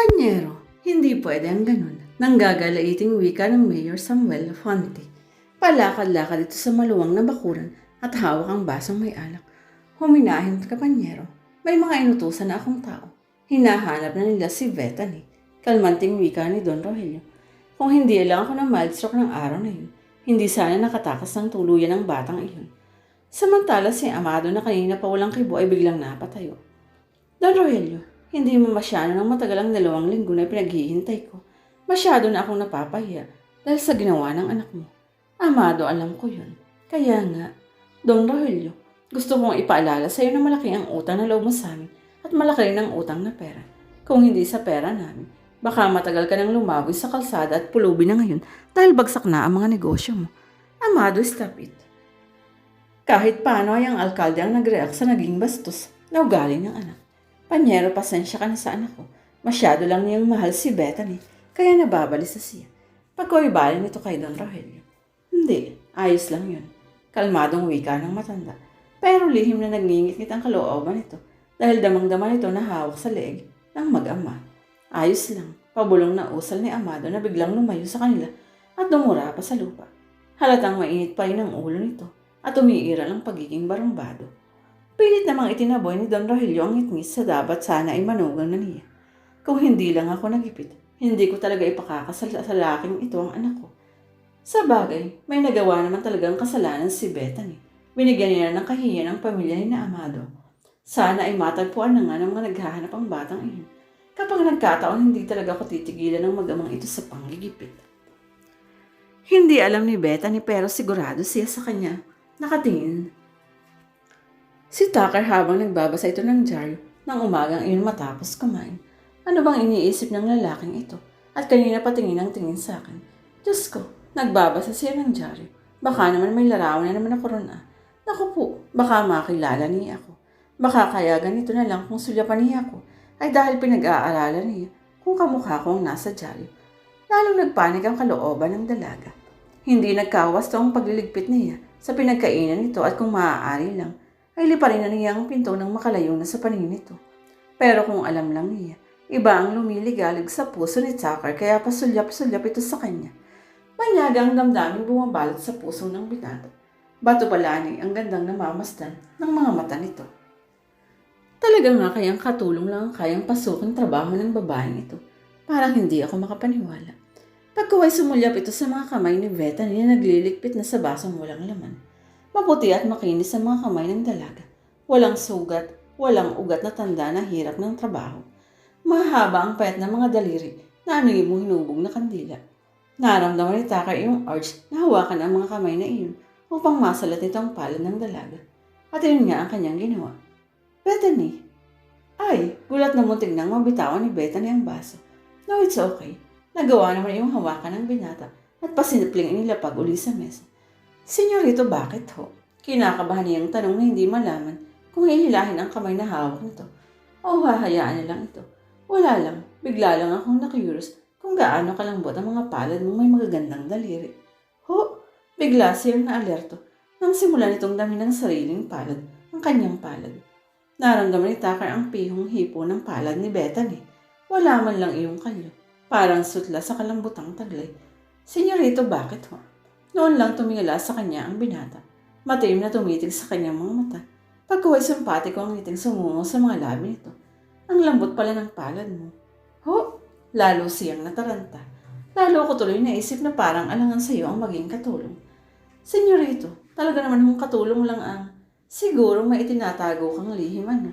Panyero, hindi pwede ang ganun. Nanggagalaiting wika ng Mayor Samuel Fonte. Palakad-lakad ito sa maluwang na bakuran at hawak ang basong may alak. Huminahin ka, Panyero. May mga inutusan na akong tao. Hinahanap na nila si Bethany. Kalmanting wika ni Don Rogelio. Kung hindi lang ako ng mild stroke ng araw na yun, hindi sana nakatakas ng tuluyan ng batang iyon. Samantala si Amado na kanina pa walang kibo ay biglang napatayo. Don Rogelio, hindi mo masyado ng matagal ang dalawang linggo na pinaghihintay ko. Masyado na akong napapahiya dahil sa ginawa ng anak mo. Amado, alam ko yun. Kaya nga, Don Rogelio, gusto kong ipaalala sa iyo na malaki ang utang na loob mo sa amin at malaki rin ang utang na pera. Kung hindi sa pera namin, baka matagal ka nang lumaboy sa kalsada at pulubi na ngayon dahil bagsak na ang mga negosyo mo. Amado, stop it. Kahit paano ay ang alkalde ang nag-react sa naging bastos na ugali ng anak. Panyero, pasensya ka na sa anak ko. Masyado lang niyang mahal si Bethany, kaya nababalisa siya. Pagkoy-bali nito kay Don Rogelio. Hindi, ayos lang yun. Kalmadong wika ng matanda. Pero lihim na nagngingit ang kalooban nito dahil damang-dama nito na hawak sa leeg ng mag-ama. Ayos lang, pabulong na usal ni Amado na biglang lumayo sa kanila at dumura pa sa lupa. Halatang mainit pa rin ang ulo nito at umiiral ang pagiging barumbado. Pilit namang itinaboy ni Don Rogelio ang ngitngis sa dapat sana ay manugang na niya. Kung hindi lang ako nagipit, hindi ko talaga ipakakasal sa laking ito ang anak ko. Sa bagay, may nagawa naman talagang kasalanan si Bethany. Binigyan niya ng kahiyan ang pamilya ni na Amado. Sana ay matagpuan na nga ng mga naghahanap ang batang iyon. Kapag nagkataon, hindi talaga ako titigilan ng magamang ito sa panggigipit. Hindi alam ni Bethany pero sigurado siya sa kanya. Nakatingin. Si Tucker habang nagbabasa ito ng dyaryo nang umagang iyon matapos kumain. Ano bang iniisip ng lalaking ito? At kanina patingin ang tingin sa akin. Diyos ko, nagbabasa siya ng dyaryo. Baka naman may larawan na naman ako ron ah. Naku po, baka makilala niya ako. Baka kaya ganito na lang kung sulyapan niya ako ay dahil pinag-aaralan niya kung kamukha ko ang nasa dyaryo. Lalong nagpanik ang kalooban ng dalaga. Hindi nagkawasto ang pagliligpit niya sa pinagkainan nito at kung maaari lang, ay liparin niya ang pinto ng makalayo na sa paningin nito. Pero kung alam lang niya, iba ang lumiligalig sa puso ni Tucker kaya pasulyap-sulyap ito sa kanya. Manyagang damdamin bumabalot sa puso ng binata. Bato palani ang gandang namamasdan ng mga mata nito. Talaga nga kayang katulong lang ang kayang pasuking trabaho ng babaeng ito. Parang hindi ako makapaniwala. Pagkaway sumulyap ito sa mga kamay ni Bethany na nagliligpit na sa basong walang laman. Maputi at makinis ang mga kamay ng dalaga. Walang sugat, walang ugat na tanda na hirap ng trabaho. Mahaba ang payat ng mga daliri na aming mong hinubog na kandila. Naramdaman ni Tucker yung urge na hawakan ang mga kamay na iyon upang masalat ito ang palad ng dalaga. At yun nga ang kanyang ginawa. Bethany! Ay, gulat na munting nang mabitawan ni Bethany ang baso. No, it's okay. Nagawa naman yung hawakan ng binata at pasinipling inilapag uli sa mesa. Senyorito, bakit ho? Kinakabahan niyang tanong na hindi malaman kung hihilahin ang kamay na hawak nito. O hahayaan na lang ito. Wala lang, bigla lang akong nakiuros kung gaano kalambot ang mga palad mong may magagandang daliri. Ho, bigla siyang na alerto nang simulan itong dami ng sariling palad ang kanyang palad. Naramdaman ni Tucker ang pihong hipo ng palad ni Bethany. Wala man lang iyong kalyo. Parang sutla sa kalambutang taglay. Senyorito, bakit ho? Noon lang tumingala sa kanya ang binata. Matiim na tumitig sa kanyang mga mata. Pagkaway simpatiko ang ngiting sumungo sa mga labi nito. Ang lambot pala ng palad mo. Ho! Lalo siyang nataranta. Lalo ko tuloy naisip na parang alangan sa iyo ang maging katulong. Senyorito, talaga naman kung katulong lang ang siguro may itinatago kang lihim ano.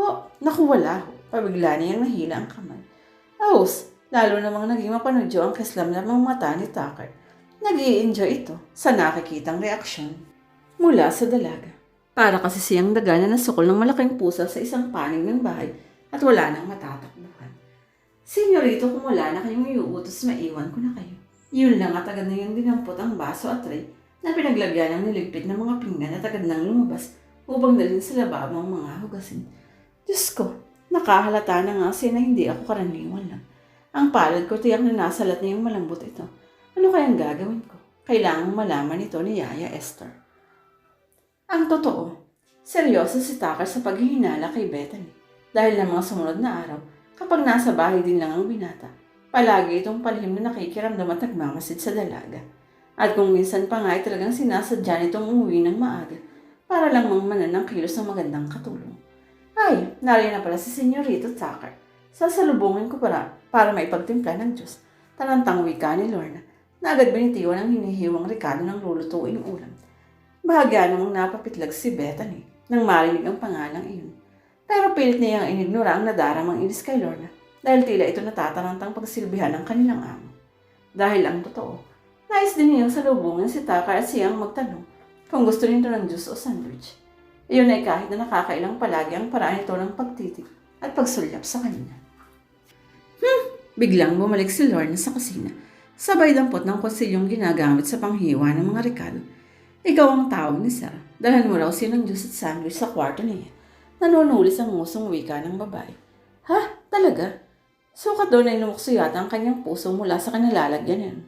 Ho! Naku wala ho. Pabigla niyang nahila ang kamay. Aus! Lalo namang naging mapanudyo ang kaslam ng mga mata ni Tucker. Nag enjoy ito sa nakikitang reaksyon mula sa dalaga. Para kasi siyang daga na nasukol ng malaking pusa sa isang panig ng bahay at wala nang matatakbuhan. Senyorito, kung wala na kayong iuutos, maiwan ko na kayo. Yun lang at agad na yung dinampot ang baso at tray na pinaglagyan ng niligpit ng mga pinggan at agad nang lumabas upang dalhin sa lababo ang mga hugasin. Diyos ko, nakahalata na nga siya na hindi ako karaniwan lang. Ang palad ko tiyak na nasalat na yung malambot ito. Ano kayang gagawin ko? Kailangang malaman ito ni Yaya Esther. Ang totoo, seryoso si Tucker sa paghihinala kay Bethany. Dahil ng mga sumunod na araw, kapag nasa bahay din lang ang binata. Palagi itong palihim na nakikiramdam at nagmamasid sa dalaga. At kung minsan pa nga ay talagang sinasadya nitong umuwi ng maaga para lang mangmanan ng kilos ng magandang katulong. Ay, nariyan na pala si Senyorito Tucker. Sasalubungin ko para, para maipagtimpla ng Diyos. Tarantang wika ni Lorna na agad binitiwan ang hinihiwang rekado ng lulutuing ulam. Bahagya namang napapitlag si Bethany nang marinig ang pangalang iyon. Pero pilit niyang inignora ang nadaramang inis kay Lorna dahil tila ito natatarantang pagsilbihan ng kanilang amo. Dahil ang totoo, nais din niyang salubungin si Tucker at siyang magtanong kung gusto nito ng juice o sandwich. Iyon ay kahit na nakakailang palagi ang paraan ito ng pagtitig at pagsulyap sa kanya. Hmm, biglang bumalik si Lorna sa kusina. Sabay dampot ng kutsilyong ginagamit sa panghiwa ng mga rekado. Ikaw ang tawag ni Sarah. Dalhan mo raw siya ng juice at sandwich sa kwarto niya. Nanunulis ang ngusong wika ng babae. Ha? Talaga? Sukat daw na inumukso yata ang kanyang puso mula sa kanalalagyan yan.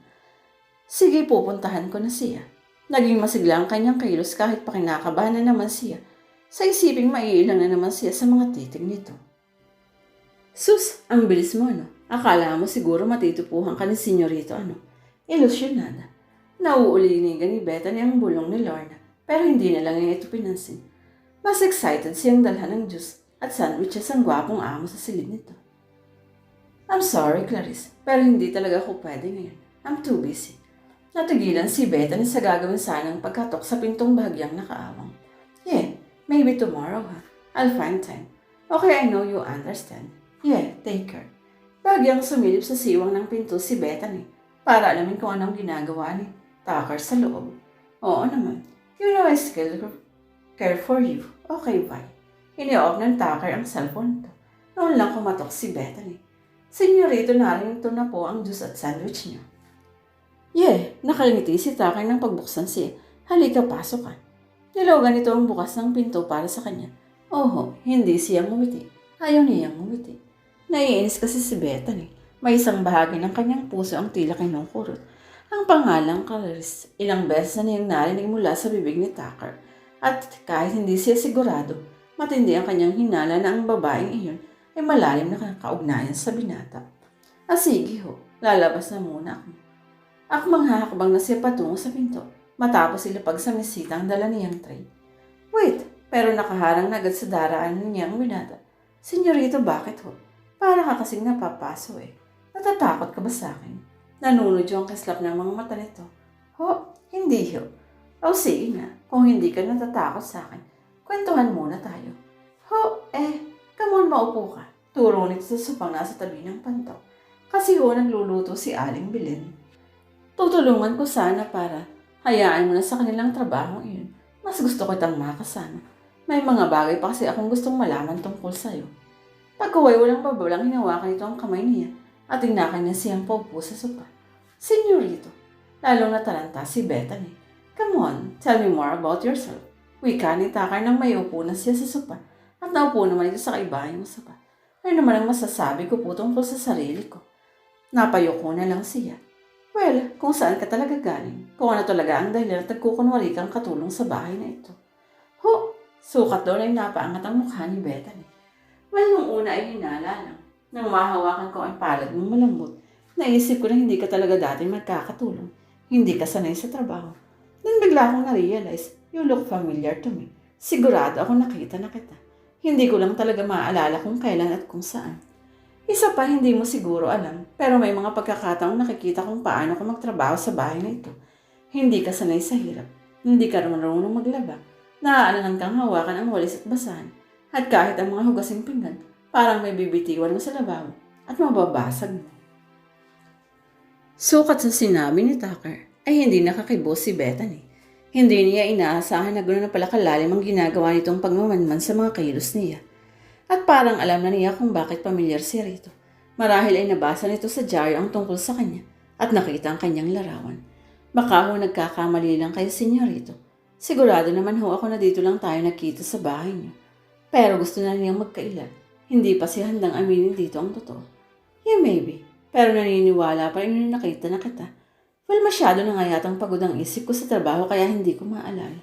Sige, pupuntahan ko na siya. Naging masigla ang kanyang kilos kahit pa kinakabahan na naman siya. Sa isiping maiilang na naman siya sa mga titig nito. Sus, ang bilis mo, ano? Akala mo siguro matitupuhan ka ni senyorito, ano? Ilusyonada. Nauulinigan ni Bethany ang bulong ni Lorna, pero hindi na lang niya ito pinansin. Mas excited siyang dalhan ng juice at sandwiches ang gwapong amo sa silid nito. I'm sorry, Clarice, pero hindi talaga ako pwede ngayon. I'm too busy. Natigilan si Bethany sa gagawin sanang pagkatok sa pintong bahagyang nakaawang. Yeah, maybe tomorrow, ha? I'll find time. Okay, I know you understand. Yeah, take care. Bagyang sumilip sa siwang ng pinto si Bethany para alamin kung anong ginagawa ni Tucker sa loob. Oo naman. You know I still care for you. Okay, bye. Ini-off ng Tucker ang cellphone to. Noon lang kumatok si Bethany. Senyorito narin ito na po ang juice at sandwich niyo. Yeah, nakangiti si Tucker nang pagbuksan siya. Halika, pasok ka. Nilogan ito ang bukas ng pinto para sa kanya. Oho, hindi siya ngumiti. Ayaw niyang ngumiti. Naiinis kasi si Bethany. May isang bahagi ng kanyang puso ang tila kinungkurot. Ang pangalang Clarice, ilang beses na niyang narinig mula sa bibig ni Tucker. At kahit hindi siya sigurado, matindi ang kanyang hinala na ang babaeng iyon ay malalim na kaugnayan sa binata. Ah, sige ho, lalabas na muna ako. Akmang hahakbang na siya patungo sa pinto, matapos ilapag sa mesita ang dala niyang tray. Wait, pero nakaharang na agad sa daraan niya ang binata. Senyorito, bakit ho? Para ka kasing napapaso eh. Natatakot ka ba sa akin? Nanunod yung kislap ng mga mata nito. Ho, hindi ho. O sige nga, kung hindi ka natatakot sa akin, kwentuhan muna tayo. Ho, eh, come on, maupo ka. Turo nito sa supang nasa tabi ng panto. Kasi ho, nagluluto si Aling Bilin. Tutulungan ko sana para hayaan mo na sa kanilang trabaho iyon. Mas gusto ko itang makasama. May mga bagay pa kasi akong gustong malaman tungkol sa'yo. Pagkaway walang pabalang hinawakan ito ang kamay niya at inakan niya siyang paupo sa sopa. Senyorito, lalong natalanta si Bethany. Come on, tell me more about yourself. Wika ni Takar nang may upo na siya sa sopa at naupo naman ito sa kaibahan ng sopa. Ano naman ang masasabi ko po tungkol sa sarili ko? Napayoko na lang siya. Well, kung saan ka talaga galing, kung ano talaga ang dahilan at nagkukunwari kang katulong sa bahay na ito. Ho, sukat doon ay napaangat ang mukha ni Bethany. Well, nung una ay hinala lang. Nang mahawakan ko ang palad mong malambot, naisip ko na hindi ka talaga dati magkakatulong. Hindi ka sanay sa trabaho. Then bigla akong na-realize, you look familiar to me. Sigurado ako nakita na kita. Hindi ko lang talaga maaalala kung kailan at kung saan. Isa pa, hindi mo siguro alam, pero may mga pagkakataong nakikita kung paano ka magtrabaho sa bahay na ito. Hindi ka sanay sa hirap. Hindi ka marunong maglaba. Naaalangan kang hawakan ang walis at basahan. At kahit ang mga hugasing pinggan, parang may bibitiwan mo sa lababo at mababasag mo. Sukat sa sinabi ni Tucker ay hindi nakakibo si Bethany. Hindi niya inaasahan na gano'n na pala kalalim ang ginagawa nitong pagmamanman sa mga kilos niya. At parang alam na niya kung bakit pamilyar siya rito. Marahil ay nabasa nito sa diary ang tungkol sa kanya at nakita ang kanyang larawan. Baka ho nagkakamali lang kayo, senyorito. Sigurado naman ho ako na dito lang tayo nakita sa bahay niyo. Pero gusto na niyang magkailan. Hindi pa siya handang aminin dito ang totoo. Yeah, maybe. Pero naniniwala pa rin na nakita na kita. Well, masyado na nga yatang pagod ang isip ko sa trabaho kaya hindi ko maalala.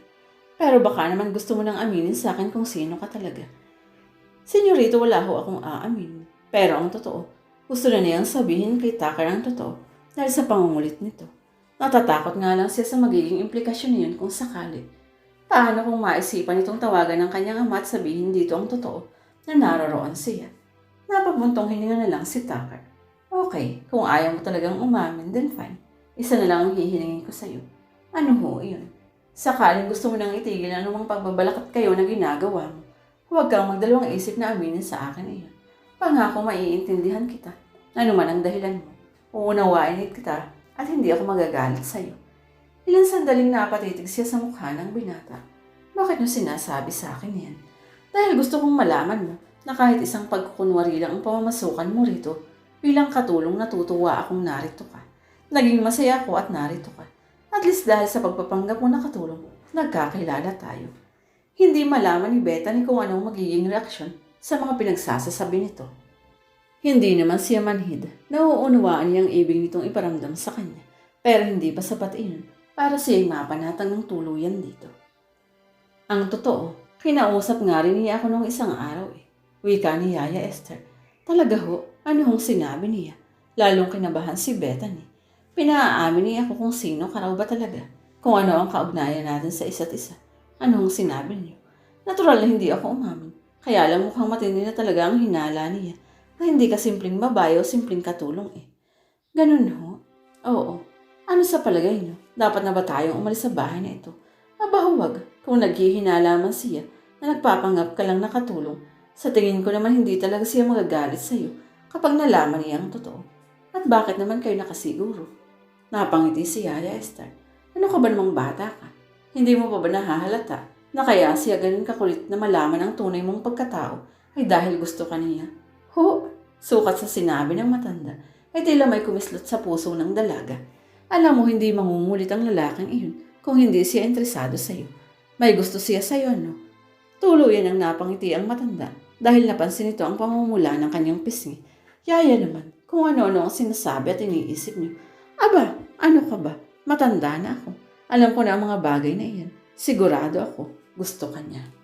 Pero baka naman gusto mo nang aminin sa akin kung sino ka talaga. Senyorito, wala ho akong aamin. Pero ang totoo, gusto na niyang sabihin kay Tucker ang totoo dahil sa pangungulit nito. Natatakot nga lang siya sa magiging implikasyon niyon kung sakali. Paano kung maisipan itong tawagan ng kanyang ama at sabihin dito ang totoo na naroroon siya? Napabuntong hininga na lang si Tucker. Okay, kung ayaw mo talagang umamin, then fine. Isa na lang ang hihilingin ko sa'yo. Ano ho, yun? Sakaling gusto mo nang itigil ang anumang pagbabalakat kayo na ginagawa mo, huwag kang magdalawang isip na aminin sa akin iyon. Pangako maiintindihan kita. Ano man ang dahilan mo. Uunawain kita at hindi ako magagalit sa'yo. Ilang sandaling napatitig siya sa mukha ng binata. Bakit mo sinasabi sa akin yan? Dahil gusto kong malaman mo na kahit isang pagkukunwari lang ang pamamasukan mo rito, bilang katulong natutuwa akong narito ka. Naging masaya ako at narito ka. At least dahil sa pagpapanggap mo na katulong, nagkakilala tayo. Hindi malaman ni Bethany kung anong magiging reaksyon sa mga pinagsasasabi nito. Hindi naman siya manhid. Nauunawaan niyang ibig nitong iparamdam sa kanya. Pero hindi pa sapat iyon para siya'y mapanatang ng tuluyan dito. Ang totoo, kinausap nga rin niya ako nung isang araw eh. Wika ni Yaya Esther. Talaga ho, ano hong sinabi niya? Lalong kinabahan si Bethany. Pinaamin niya ako kung sino ka raw ba talaga. Kung ano ang kaugnayan natin sa isa't isa. Ano hong sinabi niyo? Natural na hindi ako umamin. Kaya lang mukhang matindi na talaga ang hinala niya na hindi ka simpleng babae o simpleng katulong eh. Ganun ho? Oo. Ano sa palagay niyo? Dapat na ba tayong umalis sa bahay na ito? Aba huwag. Kung naghihinala man siya na nagpapanggap ka lang na katulong, sa tingin ko naman hindi talaga siya magagalit sa iyo kapag nalaman niya ang totoo. At bakit naman kayo nakasiguro? Napangiti si Yaya Esther. Ano ka ba namang bata ka? Hindi mo pa ba nahahalata na kaya siya ganun kakulit na malaman ang tunay mong pagkatao ay dahil gusto ka niya? Ho, sukat sa sinabi ng matanda ay tila may kumislot sa puso ng dalaga. Alam mo hindi mangungulit ang lalaking iyon kung hindi siya interesado sa iyo. May gusto siya sa iyo, no? Tuluyan ang napangiti ang matanda dahil napansin nito ang pamumula ng kanyang pisngi. Yaya naman, kung ano-ano ang sinasabi at iniisip niyo. Aba, ano ka ba? Matanda na ako. Alam ko na ang mga bagay na iyan. Sigurado ako, gusto ka niya.